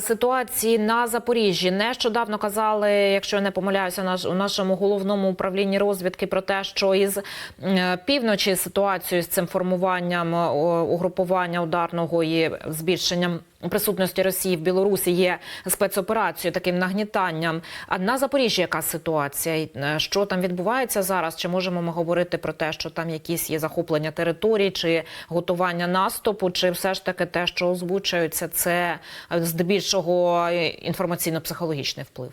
Ситуації на Запоріжжі. Нещодавно казали, якщо я не помиляюся, наш у нашому головному управлінні розвідки про те, що із півночі ситуацію з цим формуванням угрупування ударного і збільшенням присутності Росії в Білорусі є спецоперацією, таким нагнітанням. А на Запоріжжі яка ситуація? Е, Що там відбувається зараз? Чи можемо ми говорити про те, що там якісь є захоплення територій, чи готування наступу, чи все ж таки те, що озвучується, це е, здебільшого е, інформаційно-психологічний вплив?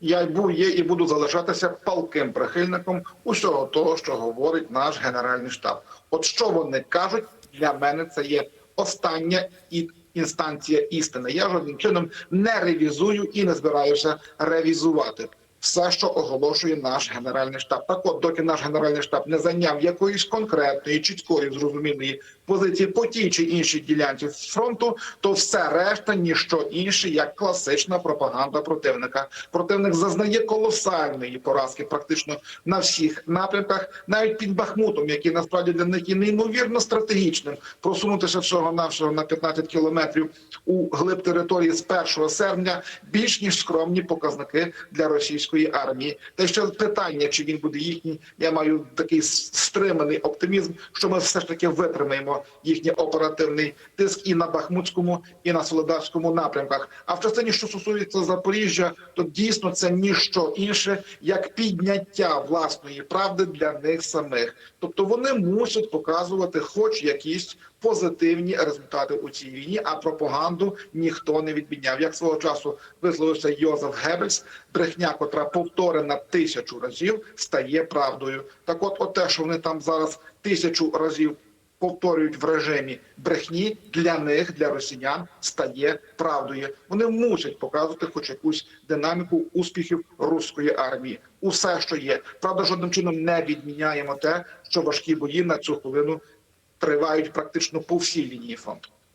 Я був, є і буду залишатися палким прихильником усього того, що говорить наш генеральний штаб. От що вони кажуть, для мене це є остання і інстанція істини. Я жодним чином не ревізую і не збираюся ревізувати. Все, що оголошує наш генеральний штаб, так от, доки наш генеральний штаб не зайняв якоїсь конкретної, чіткої, зрозумілої позиції по тій чи іншій ділянці фронту, то все решта ніщо інше, як класична пропаганда противника. Противник зазнає колосальної поразки, практично на всіх напрямках, навіть під Бахмутом, який насправді для них є неймовірно стратегічним, просунутися всього навшого на 15 кілометрів у глиб території з 1 серпня, більш ніж скромні показники для російської армії. Та ще питання, чи він буде їхній, я маю такий стриманий оптимізм, що ми все ж таки витримаємо їхній оперативний тиск і на Бахмутському, і на Солидарському напрямках. А в частині, що стосується Запоріжжя, то дійсно це ніщо інше, як підняття власної правди для них самих. Тобто вони мусять показувати, хоч якісь позитивні результати у цій війні, а пропаганду ніхто не відміняв. Як свого часу висловився Йозеф Геббельс, брехня, котра повторена тисячу разів, стає правдою. Так, от, от те, що вони там зараз тисячу разів повторюють в режимі брехні для них, для росіян, стає правдою. Вони мусять показувати хоч якусь динаміку успіхів руської армії. Усе, що є, правда, жодним чином не відміняємо те, що важкі бої на цю хвилину тривають практично по всій лінії фронту.